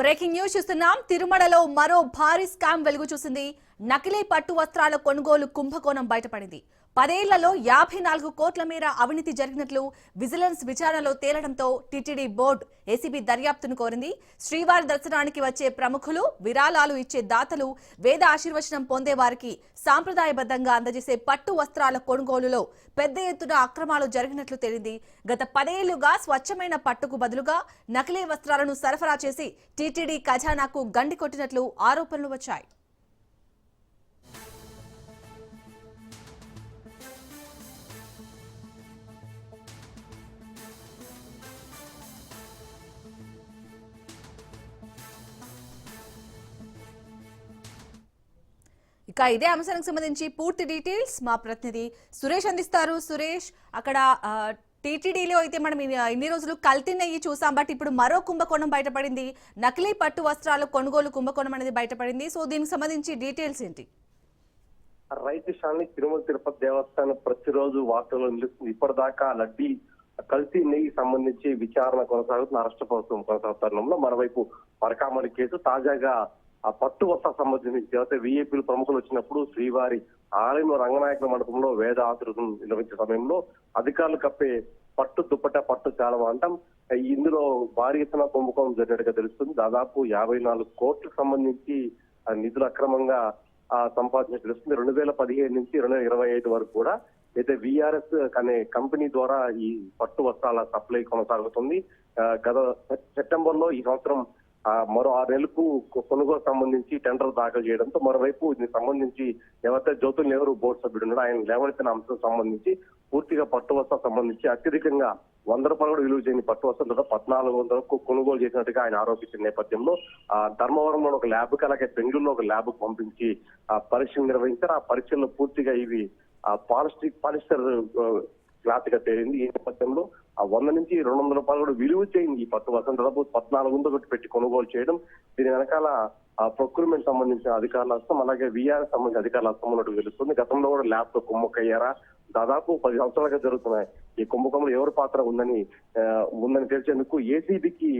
Breaking news చూస్తున్నాం. తిరుమలలో మరో భారీ స్కామ్ వెలుగు చూసింది. నకిలీ పట్టు వస్త్రాల కొనుగోలు కుంభకోణం బయటపడింది. పదేళ్ళలో యాభై నాలుగు కోట్ల మేర అవినీతి జరిగినట్లు విజిలెన్స్ విచారణలో తేలడంతో టీటీడీ బోర్డు ఏసీబీ దర్యాప్తును కోరింది. శ్రీవారి దర్శనానికి వచ్చే ప్రముఖులు విరాళాలు ఇచ్చే దాతలు వేద ఆశీర్వచనం పొందేవారికి సాంప్రదాయబద్ధంగా అందజేసే పట్టు వస్త్రాల కొనుగోలులో పెద్ద ఎత్తున అక్రమాలు జరిగినట్లు తేలింది. గత పదేళ్ళుగా స్వచ్ఛమైన పట్టుకు బదులుగా నకిలీ వస్త్రాలను సరఫరా చేసి టీటీడీ ఖజానాకు గండి కొట్టినట్లు ఆరోపణలు వచ్చాయి. ఇక ఇదే అంశానికి సంబంధించి పూర్తి డీటెయిల్స్ మా ప్రతినిధి సురేష్ అందిస్తారు. సురేష్ అక్కడ టీటీడీలో అయితే మనం ఇన్ని- రోజులు కల్తీ నెయ్యి చూసాం. బట్ ఇప్పుడు మరో కుంభకోణం బయటపడింది. నకిలీ పట్టు వస్త్రాల కొనుగోలు కుంభకోణం అనేది బయటపడింది. సో దీనికి సంబంధించి డీటెయిల్స్ ఏంటి? రైతు శాలని తిరుమల తిరుపతి దేవస్థానం ప్రతిరోజు వార్తల్లో నిలుస్తుంది ఇప్పటిదాకా లడ్డీ కల్తీ నెయ్యి సంబంధించి విచారణ కొనసాగుతున్న రాష్ట్ర ప్రభుత్వం కొనసాగుతున్నంలో మరోవైపు పరకామణి కేసు తాజాగా ఆ పట్టు వస్త్ర సంబంధించి అయితే విఐపీలు ప్రముఖులు వచ్చినప్పుడు శ్రీవారి ఆలయం రంగనాయకుల మండపంలో వేద ఆశీర్వదం నిర్వహించే సమయంలో అధికారులు కప్పే పట్టు దుప్పట పట్టు చాలా అంటాం. ఇందులో భారీ ఎత్తున కుంభకోణం జరిగినట్టుగా తెలుస్తుంది. దాదాపు యాభై నాలుగు కోట్లకు సంబంధించి నిధులు అక్రమంగా సంపాదించినట్టు తెలుస్తుంది. రెండు వేల పదిహేడు నుంచి రెండు వేల ఇరవై ఐదు వరకు కూడా అయితే విఆర్ఎస్ అనే కంపెనీ ద్వారా ఈ పట్టు వస్త్రాల సప్లై కొనసాగుతుంది. గత సెప్టెంబర్లో ఈ సంవత్సరం మరో ఆరు నెలలకు కొనుగోలు సంబంధించి టెండర్ దాఖలు చేయడంతో మరోవైపు దీనికి సంబంధించి ఎవరైతే జ్యోతుల నెహ్రూ బోర్డు సభ్యుడు ఉన్నాడో ఆయన లేవనెత్తిన అంశం సంబంధించి పూర్తిగా పట్టు సంబంధించి అత్యధికంగా వంద రూపాయలు కూడా విలువ చేయని పట్టు వస్త్రం పద్నాలుగు వందలకు కొనుగోలు చేసినట్టుగా ఆయన ఆరోపించిన నేపథ్యంలో ఆ ధర్మవరంలో ఒక ల్యాబ్కి అలాగే బెంగళూరులో ఒక ల్యాబ్ పంపించి ఆ పరీక్షలు నిర్వహించారు. ఆ పరీక్షల్లో పూర్తిగా ఇవి ఆ పాలిస్టిక్ పాలిస్టర్ క్లాత్గా తేలింది. ఈ నేపథ్యంలో ఆ వంద నుంచి రెండు వందల రూపాయలు కూడా విలువ చేయింది ఈ పట్టు వస్త్రం దాదాపు పద్నాలుగు వందలు పెట్టి పెట్టి కొనుగోలు చేయడం. దీని వెనకాల ఆ ప్రొక్యూర్మెంట్ సంబంధించిన అధికారుల హస్తం అలాగే విఆర్ సంబంధించిన అధికారుల హస్తం ఉన్నట్టు తెలుస్తుంది. గతంలో కూడా ల్యాబ్తో కుమ్మక్కయ్యారా దాదాపు పది సంవత్సరాలుగా జరుగుతున్నాయి. ఈ కుంభకంలో ఎవరి పాత్ర ఉందని ఉందని తెలిసేందుకు ఏసీబీకి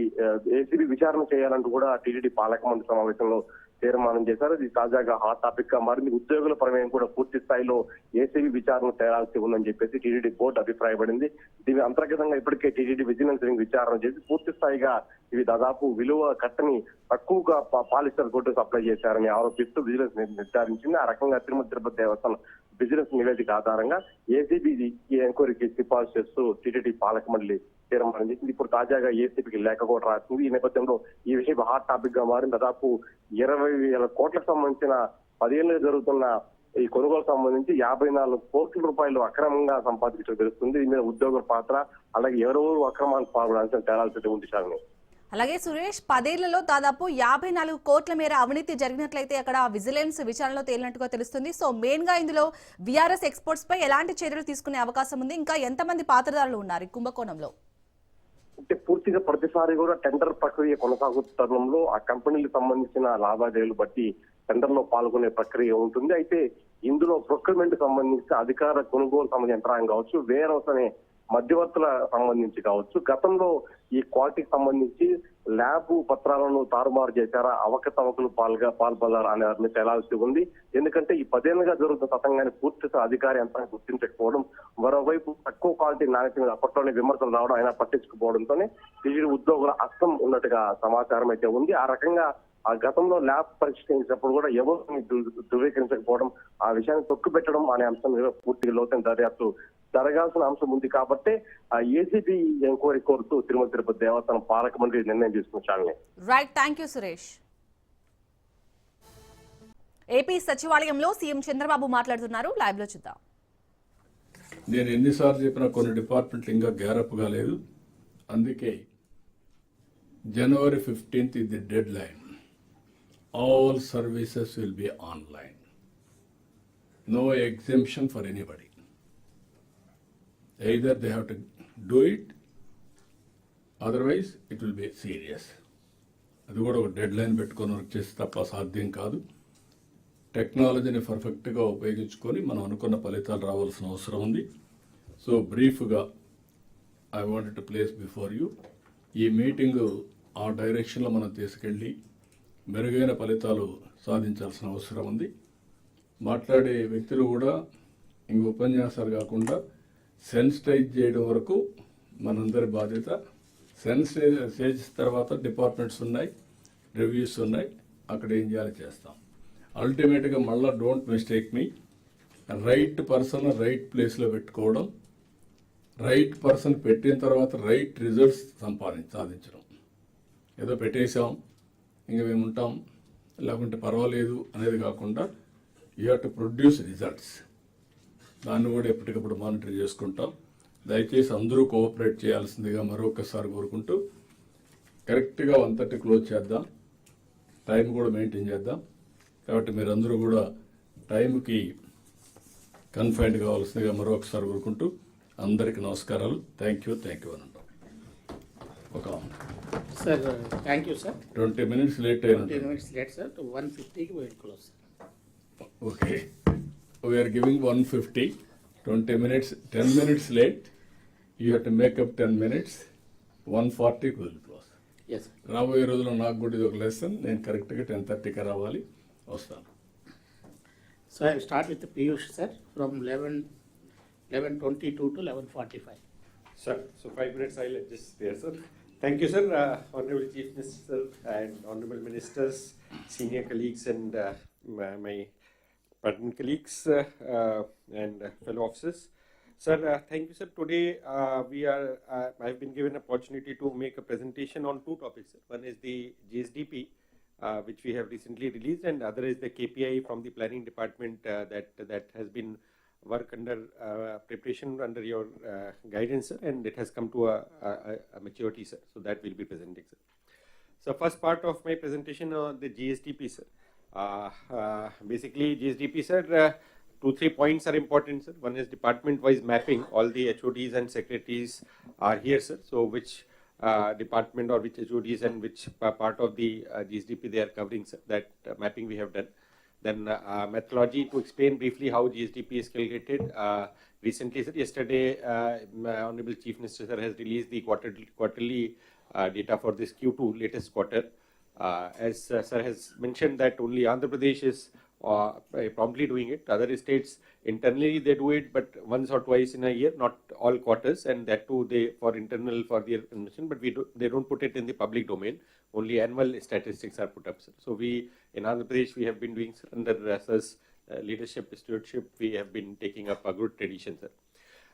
ఏసీబీ విచారణ చేయాలంటూ కూడా టీటీడీ పాలక మండలి సమావేశంలో తీర్మానం చేశారు. ఇది తాజాగా హాట్ టాపిక్గా మారింది. ఉద్యోగుల ప్రమేయం కూడా పూర్తి స్థాయిలో ఏసీబీ విచారణ తేలాల్సి ఉందని చెప్పేసి టీటీడీ బోర్డు అభిప్రాయపడింది. దీని అంతర్గతంగా ఇప్పటికే టీటీడీ విజిలెన్స్ వింగ్ విచారణ చేసి పూర్తి స్థాయిగా ఇవి దాదాపు విలువ కట్టని తక్కువగా పాలిస్టర్ గుడ్డు సప్లై చేశారని ఆరోపిస్తూ విజిలెన్స్ ని- నిర్ధారించింది. ఆ రకంగా తిరుమల తిరుపతి దేవస్థానం బిజినెస్ నివేదిక ఆధారంగా ఏసీబీ ఈ ఎంక్వైరీకి సిఫార్సు చేస్తూ టీటీడీ పాలక మండలి తీర్మానం చేసింది ఇప్పుడు తాజాగా ఏసీపీకి లేఖ కూడా రాసింది. ఈ నేపథ్యంలో ఈ విషయం హాట్ టాపిక్గా మారింది. దాదాపు ఇరవై వేల కోట్లకు సంబంధించిన పదిహేను జరుగుతున్న ఈ కొనుగోలు సంబంధించి యాభై నాలుగు కోట్ల రూపాయలు అక్రమంగా సంపాదించడం తెలుస్తుంది దీని మీద ఉద్యోగుల పాత్ర అలాగే ఎవరెవరు అక్రమాలకు పాల్గొనాల్సిన తేడాల్సి ఉంది శాలిని అలాగే సురేష్ పదేళ్ళలో దాదాపు యాభై నాలుగు కోట్ల మేర అవినీతి జరిగినట్లయితే అక్కడ విజిలెన్స్ విచారణలో తేలినట్టుగా తెలుస్తుంది. సో మెయిన్గా ఇందులో విఆర్ఎస్ ఎక్స్పోర్ట్స్ పై ఎలాంటి చర్యలు తీసుకునే అవకాశం ఉంది? ఇంకా ఎంతమంది పాత్రదారులు ఉన్నారు ఈ కుంభకోణంలో? అంటే పూర్తిగా ప్రతిసారి కూడా టెండర్ ప్రక్రియ కొనసాగుతున్న తరుణంలో ఆ కంపెనీలకు సంబంధించిన లావాదేవీలు బట్టి టెండర్లో పాల్గొనే ప్రక్రియ ఉంటుంది. అయితే ఇందులో ప్రొక్యూర్మెంట్ సంబంధించి అధికార కొనుగోలు సంబంధించిన యంత్రాంగం కావచ్చు వేర్ హౌస్ అనే మధ్యవర్తుల సంబంధించి కావచ్చు. గతంలో ఈ క్వాలిటీకి సంబంధించి ల్యాబ్ పత్రాలను తారుమారు చేశారా? అవకతవకలు పాల్గా పాల్పడారా అనే దాని తేలాల్సి ఉంది. ఎందుకంటే ఈ పదేళ్ళుగా జరుగుతున్న సతంగాన్ని పూర్తి అధికారి అంతా గుర్తించకపోవడం మరోవైపు తక్కువ క్వాలిటీ నాణ్యత మీద అప్పట్లోనే విమర్శలు రావడం అయినా పట్టించుకోవడంతోనే టీజీ ఉద్యోగుల అర్థం ఉన్నట్టుగా సమాచారం అయితే ఉంది. ఆ రకంగా ఆ గతంలో ల్యాబ్ పరిష్కరించినప్పుడు కూడా ఎవరు ధృవీకరించకపోవడం ఆ విషయాన్ని తొక్కు పెట్టడం అనే అంశం పూర్తిగా లోతైన దర్యాప్తు జరగాల్సిన అంశం ఉంది కాబట్టి ఆ ఏసీబీ ఎంక్వైరీ కోరుతూ తిరుమల తిరుపతి దేవస్థానం పాలక మండలి నిర్ణయం తీసుకున్న చాలని. Right thank you Suresh AP సచివాలయంలో సీఎం చంద్రబాబు మాట్లాడుతున్నారు. లైవ్లో చూద్దాం. నేను ఎన్నిసార్లు చెప్పినా కొన్ని డిపార్ట్మెంట్లు ఇంకా గ్యారప్ కాలేదు అందుకే జనవరి ఫిఫ్టీన్త్ ఇది deadline all services will be online no exemption for anybody either they have to do it otherwise it will be serious అది కూడా ఒక డెడ్ లైన్ పెట్టుకొని వర్క్ చేస్తే తప్ప సాధ్యం కాదు. టెక్నాలజీని పర్ఫెక్ట్గా ఉపయోగించుకొని మనం అనుకున్న ఫలితాలు రావాల్సిన అవసరం ఉంది. సో బ్రీఫ్గా I want to place before you ఈ మీటింగ్ ఆ డైరెక్షన్లో మనం తీసుకెళ్ళి మెరుగైన ఫలితాలు సాధించాల్సిన అవసరం ఉంది. మాట్లాడే వ్యక్తులు కూడా ఇంక ఉపన్యాసాలు కాకుండా సెన్సిటైజ్ చేయడం వరకు మనందరి బాధ్యత. సెన్సిటైజ్ చేసిన తర్వాత డిపార్ట్మెంట్స్ ఉన్నాయి రివ్యూస్ ఉన్నాయి అక్కడ ఏం చేయాలో చేస్తాం. అల్టిమేట్గా మళ్ళీ don't mistake me. Right person right ప్లేస్లో పెట్టుకోవడం రైట్ పర్సన్ పెట్టిన తర్వాత రైట్ రిజల్ట్స్ సంపాదించ సాధించడం. ఏదో పెట్టేశాం ఇంక మేము ఉంటాం లేకుంటే పర్వాలేదు అనేది కాకుండా you have to produce results. దాన్ని కూడా ఎప్పటికప్పుడు మానిటర్ చేసుకుంటాం. దయచేసి అందరూ కోఆపరేట్ చేయాల్సిందిగా మరొకసారి కోరుకుంటూ కరెక్ట్గా వన్ థర్టీ క్లోజ్ చేద్దాం. టైం కూడా మెయింటైన్ చేద్దాం. కాబట్టి మీరందరూ కూడా టైంకి కన్ఫైన్డ్ కావాల్సిందిగా మరొకసారి కోరుకుంటూ అందరికీ నమస్కారాలు. థ్యాంక్ యూ థ్యాంక్ యూ అని అంటాం ఒక sir thank you sir. Twenty minutes late అయిన మినిట్స్ లేట్ సార్. వన్ ఫిఫ్టీకి wait close sir. Okay. We're giving one fifty twenty minutes ten minutes late you have to make up ten minutes one ఫార్టీకి will close yes sir రాబోయే రోజుల్లో నాకు కూడా ఇది ఒక lesson నేను కరెక్ట్గా టెన్ థర్టీకి రావాలి వస్తాను so I start with Piyush sir from eleven eleven twenty two to eleven forty five Sir, so five minutes I'll adjust there, sir. Thank you, sir. Uh, Honorable Chief Minister and Honorable Ministers, senior colleagues and uh, my, pertinent colleagues uh, uh, and uh, fellow officers. Sir, thank you, sir. Today we are, uh, I've been given opportunity to make a presentation on two topics. Sir. One is the GSDP, which we have recently released, and other is the KPI from the planning department that that has been work under uh, preparation under your uh, guidance, sir, and it has come to a, a, a maturity, sir. So that we'll be presenting, sir. So first part of my presentation on the GSDP, sir. Uh, uh, basically, GSDP, sir, uh, two, three points are important, sir. One is department-wise mapping. All the HODs and secretaries are here, sir. So which uh, department or which HODs and which part of the uh, GSDP they are covering, sir. That uh, mapping we have done. Then methodology to explain briefly how GSDP is calculated. Recently, sir, yesterday, Honorable Chief Minister sir has released the quarterly, quarterly data for this Q2 latest quarter. Uh, as uh, sir has mentioned that only Andhra Pradesh is uh, promptly doing it. Other states internally they do it, but once or twice in a year, not all quarters, and that too they for internal for their consumption. But we do, they don't put it in the public domain. Only annual statistics are put up. Sir. So we in Andhra Pradesh we have been doing under sir's uh, leadership stewardship. We have been taking up a good tradition, sir.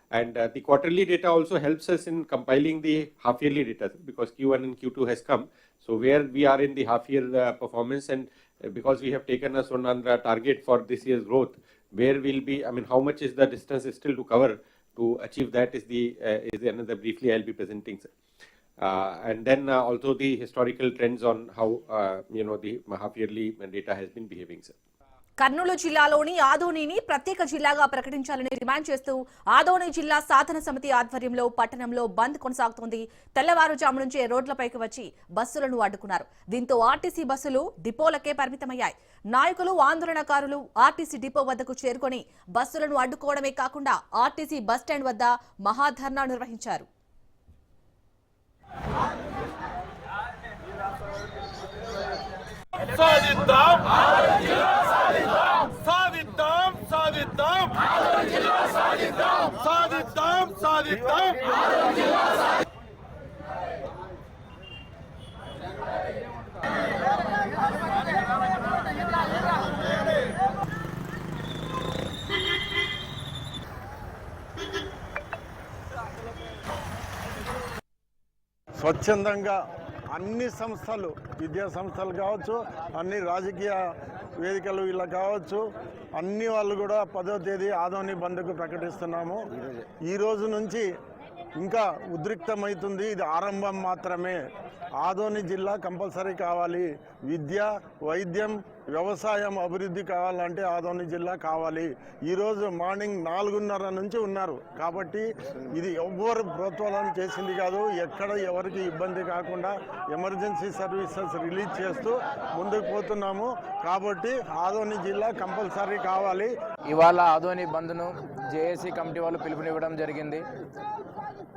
And uh, the quarterly data also helps us in compiling the half yearly data sir, because Q1 and Q2 has come. So where we are in the half year uh, performance and uh, because we have taken on our target for this year's growth, where will be, I mean, how much is the distance still to cover to achieve that is the, uh, is another briefly I'll be presenting, sir. And then also the historical trends on how, you know, the half yearly data has been behaving, sir. Kurnool జిల్లాలోని ఆదోనిని ప్రత్యేక జిల్లాగా ప్రకటించాలని demand చేస్తూ ఆదోని జిల్లా సాధన సమితి ఆధ్వర్యంలో పట్టణంలో బంద్ కొనసాగుతోంది. తెల్లవారుజాము నుంచే రోడ్లపైకి వచ్చి బస్సులను అడ్డుకున్నారు. దీంతో ఆర్టీసీ బస్సులు డిపోలకే పరిమితమయ్యాయి. నాయకులు ఆందోళనకారులు ఆర్టీసీ డిపో వద్దకు చేరుకొని బస్సులను అడ్డుకోవడమే కాకుండా ఆర్టీసీ బస్టాండ్ వద్ద మహాధర్నా నిర్వహించారు. సాధిద్దాం స్వచ్ఛందంగా అన్ని సంస్థలు విద్యా సంస్థలు కావచ్చు అన్ని రాజకీయ వేదికలు ఇలా కావచ్చు అన్ని వాళ్ళు కూడా పదో తేదీ ఆదోని బంద్కు ప్రకటిస్తున్నాము. ఈ రోజు నుంచి ఇంకా ఉద్రిక్తమవుతుంది. ఇది ఆరంభం మాత్రమే. ఆదోని జిల్లా కంపల్సరీ కావాలి. విద్య వైద్యం వ్యవసాయం అభివృద్ధి కావాలంటే ఆదోని జిల్లా కావాలి. ఈరోజు మార్నింగ్ నాలుగున్నర నుంచి ఉన్నారు. కాబట్టి ఇది ఎవ్వరు ప్రోత్సాహం చేసింది కాదు. ఎక్కడ ఎవరికి ఇబ్బంది కాకుండా ఎమర్జెన్సీ సర్వీసెస్ రిలీజ్ చేస్తూ ముందుకు పోతున్నాము. కాబట్టి ఆదోని జిల్లా కంపల్సరీ కావాలి. ఇవాళ ఆదోని బంద్ను జేఏసీ కమిటీ వాళ్ళు పిలుపునివ్వడం జరిగింది.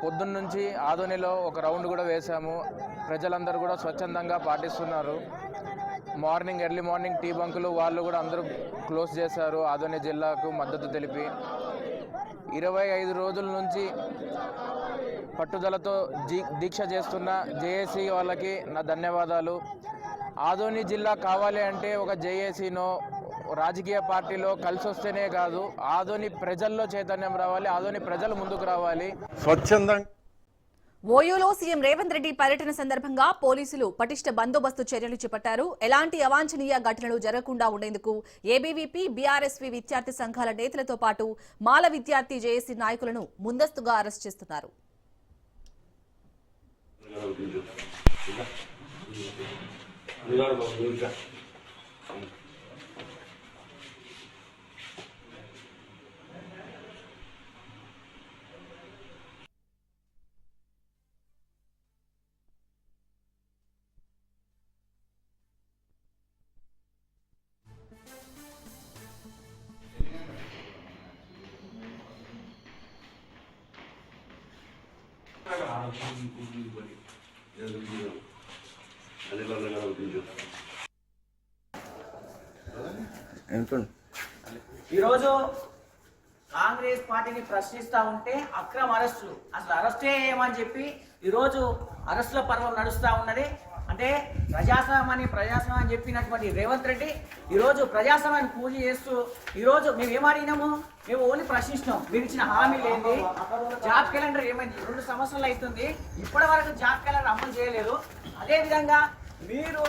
పొద్దున్న నుంచి ఆదోనిలో ఒక రౌండ్ కూడా వేశాము. ప్రజలందరూ కూడా స్వచ్ఛందంగా పాటిస్తున్నారు. మార్నింగ్ ఎర్లీ మార్నింగ్ టీ బంకులు వాళ్ళు కూడా అందరూ క్లోజ్ చేశారు. ఆదోని జిల్లాకు మద్దతు తెలిపి ఇరవై ఐదు రోజుల నుంచి పట్టుదలతో దీక్ష చేస్తున్న జేఏసీ వాళ్ళకి నా ధన్యవాదాలు. ఆదోని జిల్లా కావాలి అంటే ఒక జేఏసీనో రాజకీయ పార్టీలో కలిసి వస్తేనే కాదు ఆదోని ప్రజల్లో చైతన్యం రావాలి ఆదోని ప్రజలు ముందుకు రావాలి. స్వచ్ఛందంగా ఓయూలో సీఎం రేవంత్ రెడ్డి పర్యటన సందర్భంగా పోలీసులు పటిష్ట బందోబస్తు చర్యలు చేపట్టారు. ఎలాంటి అవాంఛనీయ ఘటనలు జరగకుండా ఉండేందుకు ఏబీవీపీ బీఆర్ఎస్వీ విద్యార్థి సంఘాల నేతలతో పాటు మాల విద్యార్థి జేఏసీ నాయకులను ముందస్తుగా అరెస్ట్ చేస్తున్నారు. ఈరోజు కాంగ్రెస్ పార్టీని ప్రశ్నిస్తా ఉంటే అక్రమ అరెస్టులు. అసలు అరెస్టే ఏమని చెప్పి ఈరోజు అరెస్టుల పర్వం నడుస్తూ ఉన్నది. అంటే ప్రజాస్వామ్యాన్ని ప్రజాస్వామ్యం అని చెప్పినటువంటి రేవంత్ రెడ్డి ఈరోజు ప్రజాస్వామ్యాన్ని పూజ చేస్తూ ఈరోజు మేము ఏం అడిగినాము? మేము ఓన్లీ ప్రశ్నించినాం. మీరు ఇచ్చిన హామీలు ఏంది? జాబ్ క్యాలెండర్ ఏమైంది? రెండు సంవత్సరాలు అవుతుంది. ఇప్పటి వరకు జాబ్ క్యాలెండర్ అమలు చేయలేదు. అదేవిధంగా మీరు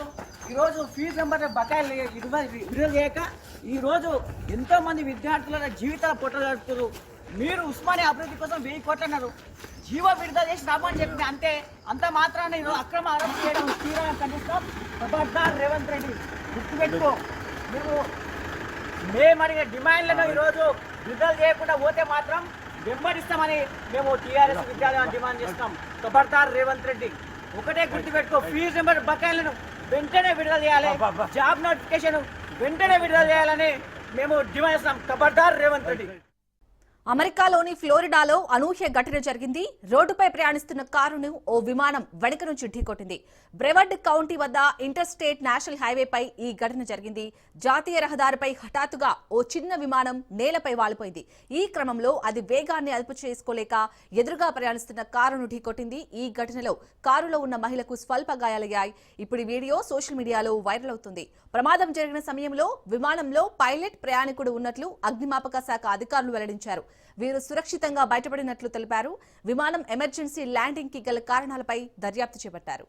ఈరోజు ఫీజు నెంబర్ బకాయిలు విడుదల చేయక ఈరోజు ఎంతోమంది విద్యార్థుల జీవితాలు పొట్టగడుతున్నారు మీరు ఉస్మానియా అభివృద్ధి కోసం వెయ్యి కోట్లు అన్నారు. జీవో విడుదల చేసి రామని చెప్పి అంతే. అంత మాత్రాన ఈరోజు అక్రమ అరెస్ట్ చేయడం తీవ్రంగా ఖండిస్తాం. ఖబర్దార్ రేవంత్ రెడ్డి గుర్తుపెట్టుకో మేము మేము అడిగిన డిమాండ్లను ఈరోజు విడుదల చేయకుండా పోతే మాత్రం వెంబడిస్తామని మేము టీఆర్ఎస్ విద్యార్థులను డిమాండ్ చేస్తాం. ఖబర్దార్ రేవంత్ రెడ్డి ఒకటే గుర్తుపెట్టుకో ఫీజు నెంబర్ బకాయిలను వెంటనే విడుదల చేయాలి. జాబ్ నోటిఫికేషన్ వెంటనే విడుదల చేయాలని మేము డిమాండ్ చేస్తాం. ఖబర్దార్ రేవంత్ రెడ్డి. అమెరికాలోని ఫ్లోరిడాలో అనూహ్య ఘటన జరిగింది. రోడ్డుపై ప్రయాణిస్తున్న కారును ఓ విమానం వెనుక నుంచి ఢీకొట్టింది. బ్రెవర్డ్ కౌంటీ వద్ద ఇంటర్ స్టేట్ నేషనల్ హైవేపై ఈ ఘటన జరిగింది. జాతీయ రహదారిపై హఠాత్తుగా ఓ చిన్న విమానం నేలపై వాలిపోయింది. ఈ క్రమంలో అది వేగాన్ని అదుపు చేసుకోలేక ఎదురుగా ప్రయాణిస్తున్న కారును ఢీకొట్టింది. ఈ ఘటనలో కారులో ఉన్న మహిళకు స్వల్ప గాయాలయ్యాయి. ఇప్పుడు వీడియో సోషల్ మీడియాలో వైరల్ అవుతుంది. ప్రమాదం జరిగిన సమయంలో విమానంలో పైలట్ ప్రయాణికుడు ఉన్నట్లు అగ్నిమాపక శాఖ అధికారులు వెల్లడించారు. వీరు సురక్షితంగా బయటపడినట్లు తెలిపారు. విమానం ఎమర్జెన్సీ ల్యాండింగ్కి గల కారణాలపై దర్యాప్తు చేపట్టారు.